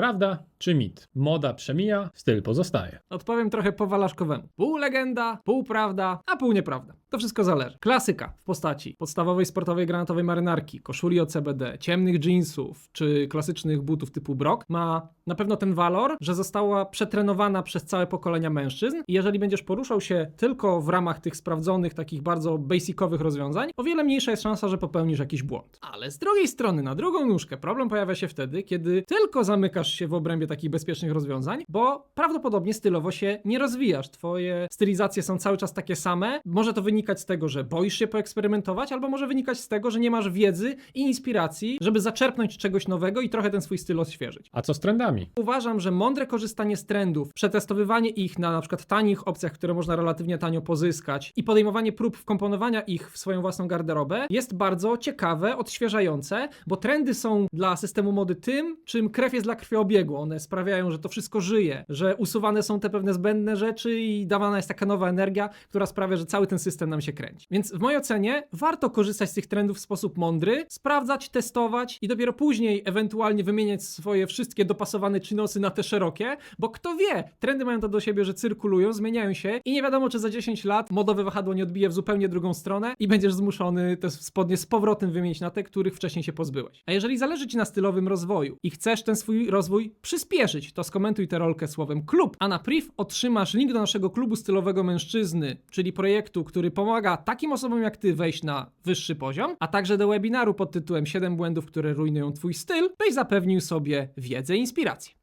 Prawda czy mit? Moda przemija, styl pozostaje. Odpowiem trochę po walaszkowemu. Pół legenda, pół prawda, a pół nieprawda. To wszystko zależy. Klasyka w postaci podstawowej sportowej granatowej marynarki, koszuli o CBD, ciemnych jeansów czy klasycznych butów typu Brock ma na pewno ten walor, że została przetrenowana przez całe pokolenia mężczyzn i jeżeli będziesz poruszał się tylko w ramach tych sprawdzonych, takich bardzo basicowych rozwiązań, o wiele mniejsza jest szansa, że popełnisz jakiś błąd. Ale z drugiej strony, na drugą nóżkę, problem pojawia się wtedy, kiedy tylko zamykasz się w obrębie takich bezpiecznych rozwiązań, bo prawdopodobnie stylowo się nie rozwijasz. Twoje stylizacje są cały czas takie same. Może to wynikać z tego, że boisz się poeksperymentować, albo może wynikać z tego, że nie masz wiedzy i inspiracji, żeby zaczerpnąć czegoś nowego i trochę ten swój styl odświeżyć. A co z trendami? Uważam, że mądre korzystanie z trendów, przetestowywanie ich na na przykład tanich opcjach, które można relatywnie tanio pozyskać i podejmowanie prób wkomponowania ich w swoją własną garderobę jest bardzo ciekawe, odświeżające, bo trendy są dla systemu mody tym, czym krew jest dla krwiobiegu. One sprawiają, że to wszystko żyje, że usuwane są te pewne zbędne rzeczy i dawana jest taka nowa energia, która sprawia, że cały ten system nam się kręci. Więc w mojej ocenie warto korzystać z tych trendów w sposób mądry, sprawdzać, testować i dopiero później ewentualnie wymieniać swoje wszystkie dopasowane chinosy na te szerokie, bo kto wie, trendy mają to do siebie, że cyrkulują, zmieniają się i nie wiadomo, czy za 10 lat modowe wahadło nie odbije w zupełnie drugą stronę i będziesz zmuszony te spodnie z powrotem wymienić na te, których wcześniej się pozbyłeś. A jeżeli zależy ci na stylowym rozwoju i chcesz ten swój rozwój przyspieszyć, to skomentuj tę rolkę słowem klub, a na priv otrzymasz link do naszego klubu stylowego mężczyzny, czyli projektu, który pomaga takim osobom jak ty wejść na wyższy poziom, a także do webinaru pod tytułem 7 błędów, które rujnują twój styl, byś zapewnił sobie wiedzę i inspirację.